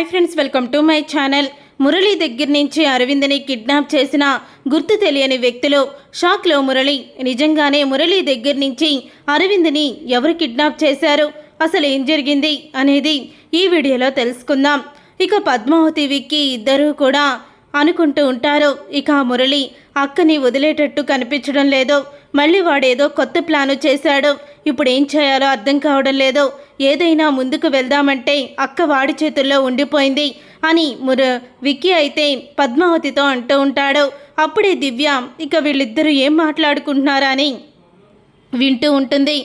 Hi friends welcome to my channel. Murali దగ్గర నుంచి అరవింద్ని kidnap చేసిన గుర్తు తెలియని వ్యక్తులు షాక్లో మురళి. నిజంగానే మురళి దగ్గర నుంచి అరవింద్ని ఎవరు కిడ్నాప్ చేశారు అసలు ఏం జరిగింది అనేది ఈ వీడియోలో తెలుసుకుందాం. ఇక పద్మావతి విక్కి ఇద్దరూ కూడా అనుకుంటూ ఉంటారు ఇక మురళి అక్కని వదిలేటట్టు కనిపించడం లేదు. మళ్ళీ వాడేదో కొత్త ప్లాను చేశాడు. ఇప్పుడు ఏం చేయాలో అర్థం కావడం లేదు. ఏదైనా ముందుకు వెళ్దామంటే అక్క వాడి చేతుల్లో ఉండిపోయింది అని ముర విక్కీ అయితే పద్మావతితో అంటూ ఉంటాడు. అప్పుడే దివ్య ఇక వీళ్ళిద్దరూ ఏం మాట్లాడుకుంటున్నారా అని వింటూ ఉంటుంది.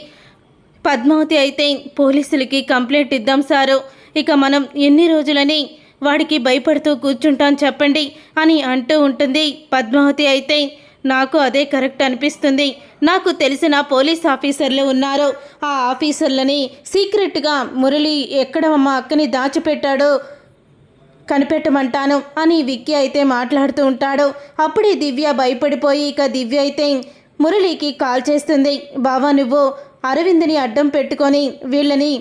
పద్మావతి అయితే పోలీసులకి కంప్లైంట్ ఇద్దాం సారు ఇక మనం ఎన్ని రోజులని వాడికి భయపడుతూ కూర్చుంటాం చెప్పండి అని అంటూ ఉంటుంది. పద్మావతి అయితే నాకు అదే కరెక్ట్ అనిపిస్తుంది. నాకు తెలిసిన పోలీస్ ఆఫీసర్లు ఉన్నారు. ఆ ఆఫీసర్లని సీక్రెట్గా మురళి ఎక్కడ మా అక్కని దాచిపెట్టాడో కనిపెట్టమంటాను అని విక్కీ అయితే మాట్లాడుతూ ఉంటాడు. అప్పుడే దివ్య భయపడిపోయి ఇక దివ్య అయితే మురళికి కాల్ చేస్తుంది. బావా నువ్వు అరవింద్ని అడ్డం పెట్టుకొని వీళ్ళని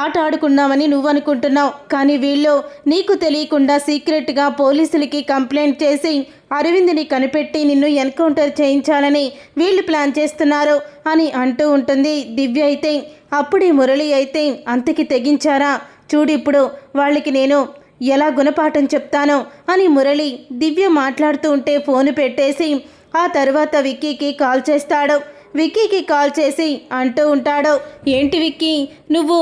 ఆట ఆడుకుందామని నువ్వు అనుకుంటున్నావు కానీ వీళ్ళు నీకు తెలియకుండా సీక్రెట్గా పోలీసులకి కంప్లైంట్ చేసి అరవింద్ని కనిపెట్టి నిన్ను ఎన్కౌంటర్ చేయించాలని వీళ్ళు ప్లాన్ చేస్తున్నారు అని అంటూ ఉంటుంది. దివ్య అయితే అప్పుడే మురళి అయితే అంతకి తెగించారా? చూడు ఇప్పుడు వాళ్ళకి నేను ఎలా గుణపాఠం చెప్తానో అని మురళి దివ్య మాట్లాడుతూ ఉంటే ఫోన్ పెట్టేసి ఆ తర్వాత విక్కీకి కాల్ చేస్తాడు. విక్కీకి కాల్ చేసి అంటూ ఉంటాడు. ఏంటి విక్కీ నువ్వు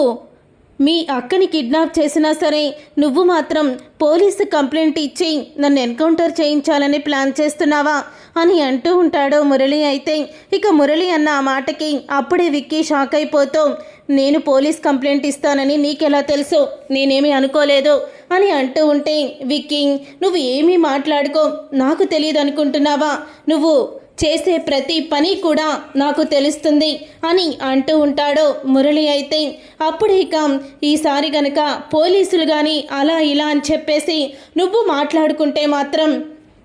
మీ అక్కని కిడ్నాప్ చేసినా సరే నువ్వు మాత్రం పోలీసు కంప్లైంట్ ఇచ్చి నన్ను ఎన్కౌంటర్ చేయించాలని ప్లాన్ చేస్తున్నావా అని అంటూ ఉంటాడు మురళి అయితే. ఇక మురళి అన్న ఆ మాటకి అప్పుడే విక్కీ షాక్ అయిపోతూ నేను పోలీస్ కంప్లైంట్ ఇస్తానని నీకెలా తెలుసు? నేనేమీ అనుకోలేదు అని అంటూ ఉంటే విక్కీ నువ్వు ఏమీ మాట్లాడుకో నాకు తెలియదు అనుకుంటున్నావా నువ్వు చేసే ప్రతి పని కూడా నాకు తెలుస్తుంది అని అంటూ ఉంటాడు మురళి అయితే. అప్పుడు ఇక ఈసారి గనక పోలీసులు కానీ అలా ఇలా అని చెప్పేసి నువ్వు మాట్లాడుకుంటే మాత్రం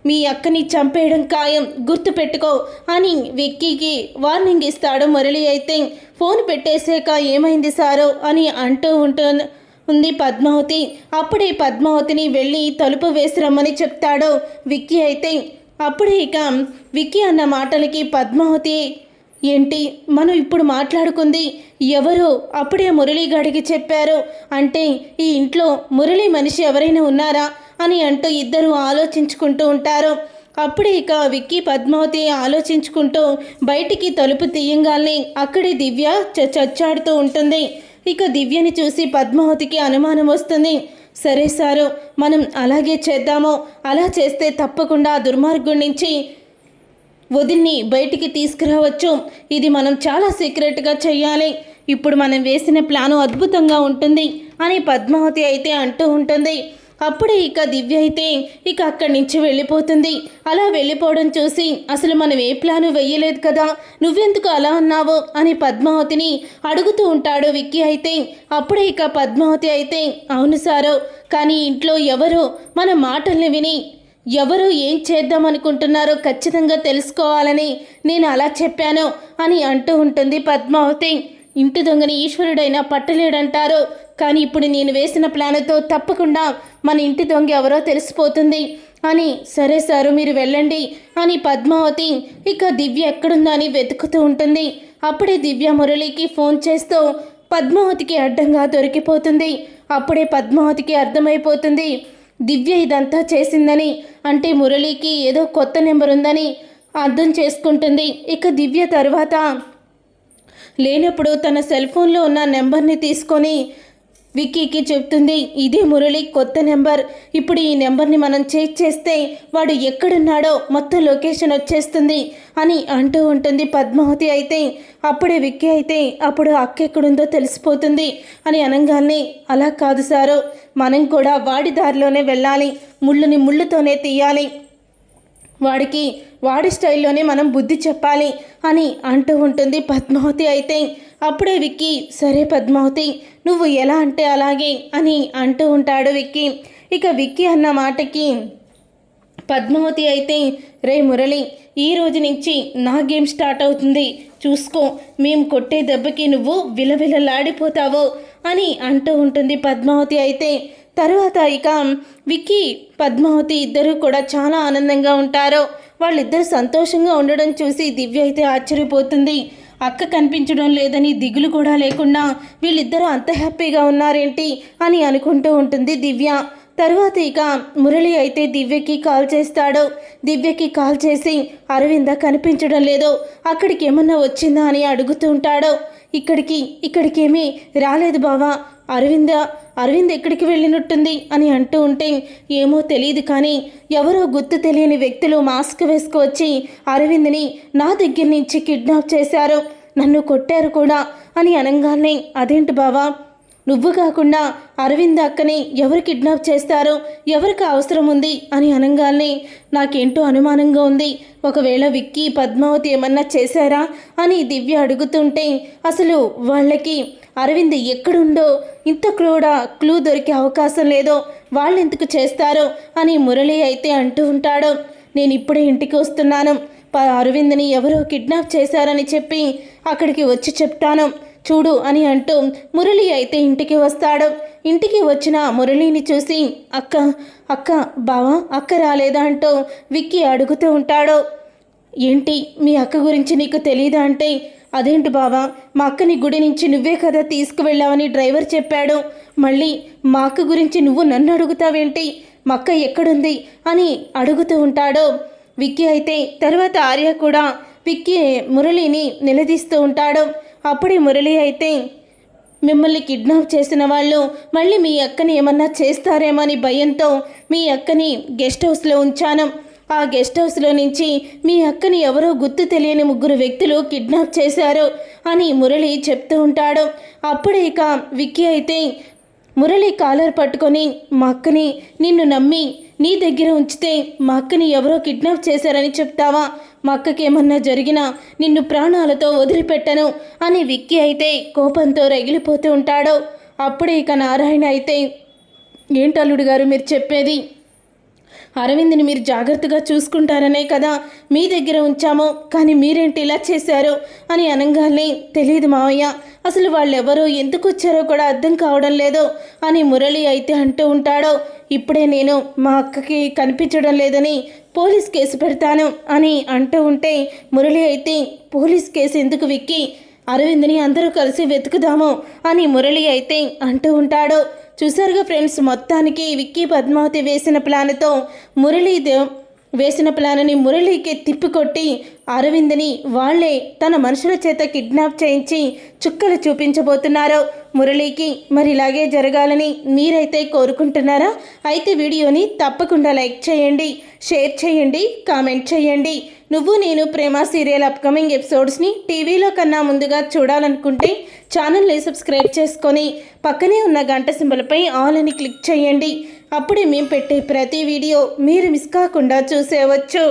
మీ అక్కని చంపేయడం ఖాయం గుర్తుపెట్టుకో అని విక్కీకి వార్నింగ్ ఇస్తాడు మురళి అయితే. ఫోన్ పెట్టేసాక ఏమైంది సారో అని అంటూ ఉంటు ఉంది పద్మావతి. అప్పుడే పద్మావతిని వెళ్ళి తలుపు వేసి రమ్మని చెప్తాడు విక్కీ అయితే. అప్పుడే ఇక విక్కీ అన్న మాటలకి పద్మావతి ఏంటి మనం ఇప్పుడు మాట్లాడుకుంది? ఎవరు? అప్పుడే మురళీగాడికి చెప్పారు. అంటే ఈ ఇంట్లో మురళి మనిషి ఎవరైనా ఉన్నారా? అని అంటూ ఇద్దరు ఆలోచించుకుంటూ ఉంటారు. అప్పుడే ఇక విక్కీ పద్మావతి ఆలోచించుకుంటూ బయటికి తలుపు తీయంగానే అక్కడే దివ్య చచ్చాడుతూ ఉంటుంది. ఇక దివ్యని చూసి పద్మావతికి అనుమానం వస్తుంది. సరే సారు మనం అలాగే చేద్దాము. అలా చేస్తే తప్పకుండా దుర్మార్గు దుర్మార్గుడి నుంచి వదిన్ని బయటికి తీసుకురావచ్చు. ఇది మనం చాలా సీక్రెట్గా చెయ్యాలి. ఇప్పుడు మనం వేసిన ప్లాను అద్భుతంగా ఉంటుంది అని పద్మావతి అయితే అంటూ ఉంటుంది. అప్పుడే ఇక దివ్య అయితే ఇక అక్కడి నుంచి వెళ్ళిపోతుంది. అలా వెళ్ళిపోవడం చూసి అసలు మనం ఏ ప్లాను వెయ్యలేదు కదా? నువ్వెందుకు అలా అన్నావు? అని పద్మావతిని అడుగుతూ ఉంటాడు విక్కీ అయితే. అప్పుడే ఇక పద్మావతి అయితే అవును సారు కానీ ఇంట్లో ఎవరు? మన మాటల్ని విని ఎవరు ఏం చేద్దాం అనుకుంటున్నారో ఖచ్చితంగా తెలుసుకోవాలని నేను అలా చెప్పాను అని అంటూ ఉంటుంది పద్మావతి. ఇంటి దొంగని ఈశ్వరుడైనా పట్టలేడంటారు. కానీ ఇప్పుడు నేను వేసిన ప్లాన్తో తప్పకుండా మన ఇంటి దొంగ ఎవరో తెలిసిపోతుంది. అని సరే సారు మీరు వెళ్ళండి అని పద్మావతి ఇక దివ్య ఎక్కడుందా అని వెతుకుతూ ఉంటుంది. అప్పుడే దివ్య మురళికి ఫోన్ చేస్తూ పద్మావతికి అడ్డంగా దొరికిపోతుంది. అప్పుడే పద్మావతికి అర్థమైపోతుంది. దివ్య ఇదంతా చేసిందని అంటే మురళికి ఏదో కొత్త నెంబర్ ఉందని అర్థం చేసుకుంటుంది. ఇక దివ్య తర్వాత లేనప్పుడు తన సెల్ ఫోన్లో ఉన్న నెంబర్ని తీసుకొని విక్కీకి చెప్తుంది ఇదే మురళి కొత్త నెంబర్. ఇప్పుడు ఈ నెంబర్ని మనం చెక్ చేస్తే వాడు ఎక్కడున్నాడో మొత్తం లొకేషన్ వచ్చేస్తుంది అని అంటూ ఉంటుంది పద్మావతి అయితే. అప్పుడే విక్కీ అయితే అప్పుడు అక్క ఎక్కడుందో తెలిసిపోతుంది అని అనగానే అలా కాదు సారు మనం కూడా వాడి దారిలోనే వెళ్ళాలి ముళ్ళుని ముళ్ళుతోనే తీయాలి. వాడికి వాడి స్టైల్లోనే మనం బుద్ధి చెప్పాలి అని అంటూ ఉంటుంది పద్మావతి అయితే. అప్పుడే విక్కీ సరే పద్మావతి నువ్వు ఎలా అంటే అలాగే అని అంటూ ఉంటాడు విక్కీ. ఇక విక్కీ అన్న మాటకి పద్మావతి అయితే రే మురళి ఈ రోజు నుంచి నా గేమ్ స్టార్ట్ అవుతుంది. చూసుకో మేము కొట్టే దెబ్బకి నువ్వు విలవిలలాడిపోతావు అని అంటూ ఉంటుంది పద్మావతి అయితే. తరువాత ఇక విక్కీ పద్మావతి ఇద్దరు కూడా చాలా ఆనందంగా ఉంటారు. వాళ్ళిద్దరు సంతోషంగా ఉండడం చూసి దివ్య అయితే ఆశ్చర్యపోతుంది. అక్క కనిపించడం లేదని దిగులు కూడా లేకుండా వీళ్ళిద్దరూ అంత హ్యాపీగా ఉన్నారేంటి అని అనుకుంటూ ఉంటుంది దివ్య. తరువాత ఇక మురళి అయితే దివ్యకి కాల్ చేస్తాడు. దివ్యకి కాల్ చేసి అరవింద కనిపించడం లేదు. అక్కడికి ఏమన్నా వచ్చిందా? అని అడుగుతూ ఉంటాడు. ఇక్కడికి ఇక్కడికేమీ రాలేదు బావా. అరవింద అరవింద్ ఎక్కడికి వెళ్ళినట్టుంది అని అంటూ ఉంటే ఏమో తెలియదు కానీ ఎవరో గుర్తు తెలియని వ్యక్తులు మాస్క్ వేసుకువచ్చి అరవింద్ని నా దగ్గర నుంచి కిడ్నాప్ చేశారు. నన్ను కొట్టారు కూడా అని అనగానే అదేంటి బావా? నువ్వు కాకుండా అరవింద్ అక్కని ఎవరు కిడ్నాప్ చేస్తారు? ఎవరికి అవసరం ఉంది? అని అనగానే నాకేంటో అనుమానంగా ఉంది. ఒకవేళ విక్కీ పద్మావతి ఏమన్నా చేశారా? అని దివ్య అడుగుతుంటే అసలు వాళ్ళకి అరవింద్ ఎక్కడుండో? ఇంత కూడా క్లూ దొరికే అవకాశం లేదో వాళ్ళు ఎందుకు చేస్తారో? అని మురళి అయితే అంటూ ఉంటాడు. నేను ఇప్పుడే ఇంటికి వస్తున్నాను. ప అరవింద్ని ఎవరో కిడ్నాప్ చేశారని చెప్పి అక్కడికి వచ్చి చెప్తాను. చూడు అని అంటూ మురళి అయితే ఇంటికి వస్తాడు. ఇంటికి వచ్చిన మురళిని చూసి అక్క అక్క బావా అక్క రాలేదా? అంటూ విక్కీ అడుగుతూ ఉంటాడు. ఏంటి? మీ అక్క గురించి నీకు తెలియదా అంటే అదేంటి బావా? మా అక్కని గుడి నుంచి నువ్వే కదా తీసుకువెళ్ళావని డ్రైవర్ చెప్పాడు. మళ్ళీ మా అక్క గురించి నువ్వు నన్ను అడుగుతావేంటి? మా అక్క ఎక్కడుంది? అని అడుగుతూ ఉంటాడు. విక్కీ అయితే తర్వాత ఆర్య కూడా విక్కీ మురళిని నిలదీస్తూ ఉంటాడు. అప్పుడే మురళి అయితే మిమ్మల్ని కిడ్నాప్ చేసిన వాళ్ళు మళ్ళీ మీ అక్కని ఏమన్నా చేస్తారేమో అని భయంతో మీ అక్కని గెస్ట్ హౌస్లో ఉంచాను. ఆ గెస్ట్ హౌస్లో నుంచి మీ అక్కని ఎవరో గుర్తు తెలియని ముగ్గురు వ్యక్తులు కిడ్నాప్ చేశారు అని మురళి చెప్తూ ఉంటాడు. అప్పుడే ఇక విక్కీ అయితే మురళి కాలర్ పట్టుకొని మా అక్కని నిన్ను నమ్మి నీ దగ్గర ఉంచితే మా అక్కని ఎవరో కిడ్నాప్ చేశారని చెప్తావా? మా అక్కకి ఏమన్నా జరిగినా నిన్ను ప్రాణాలతో వదిలిపెట్టను అని విక్కి అయితే కోపంతో రగిలిపోతూ ఉంటాడు. అప్పుడే ఇక నారాయణ అయితే ఏంటల్లుడు గారు మీరు చెప్పేది? అరవింద్ని మీరు జాగ్రత్తగా చూసుకుంటారనే కదా మీ దగ్గర ఉంచాము కానీ మీరేంటి ఇలా చేశారు అని అనగానే తెలియదు మావయ్య అసలు వాళ్ళెవరో ఎందుకు వచ్చారో కూడా అర్థం కావడం లేదు అని మురళి అయితే అంటూ ఉంటాడో. ఇప్పుడే నేను మా అక్కకి కనిపించడం లేదని పోలీస్ కేసు పెడతాను అని అంటూ ఉంటే మురళి అయితే పోలీస్ కేసు ఎందుకు విక్కి? అరవింద్ని అందరూ కలిసి వెతుకుదాము అని మురళి అయితే అంటూ ఉంటాడు. చూసారుగా ఫ్రెండ్స్ మొత్తానికి విక్కీ పద్మావతి వేసిన ప్లాన్తో మురళీదేవ్ వేసిన ప్లాన్ని మురళీకి తిప్పికొట్టి అరవింద్ని వాళ్ళే తన మనుషుల చేత కిడ్నాప్ చేయించి చుక్కలు చూపించబోతున్నారు. మురళీకి మరి ఇలాగే జరగాలని మీరైతే కోరుకుంటున్నారా? అయితే వీడియోని తప్పకుండా లైక్ చేయండి షేర్ చేయండి కామెంట్ చేయండి. నువ్వు నేను ప్రేమ సీరియల్ అప్కమింగ్ ఎపిసోడ్స్ని టీవీలో కన్నా ముందుగా చూడాలనుకుంటే ఛానల్ని సబ్స్క్రైబ్ చేసుకొని పక్కనే ఉన్న గంట సింబల్పై ఆల్ అని క్లిక్ చేయండి. అప్పుడే మేము పెట్టే ప్రతి వీడియో మీరు మిస్ కాకుండా చూసేవచ్చు.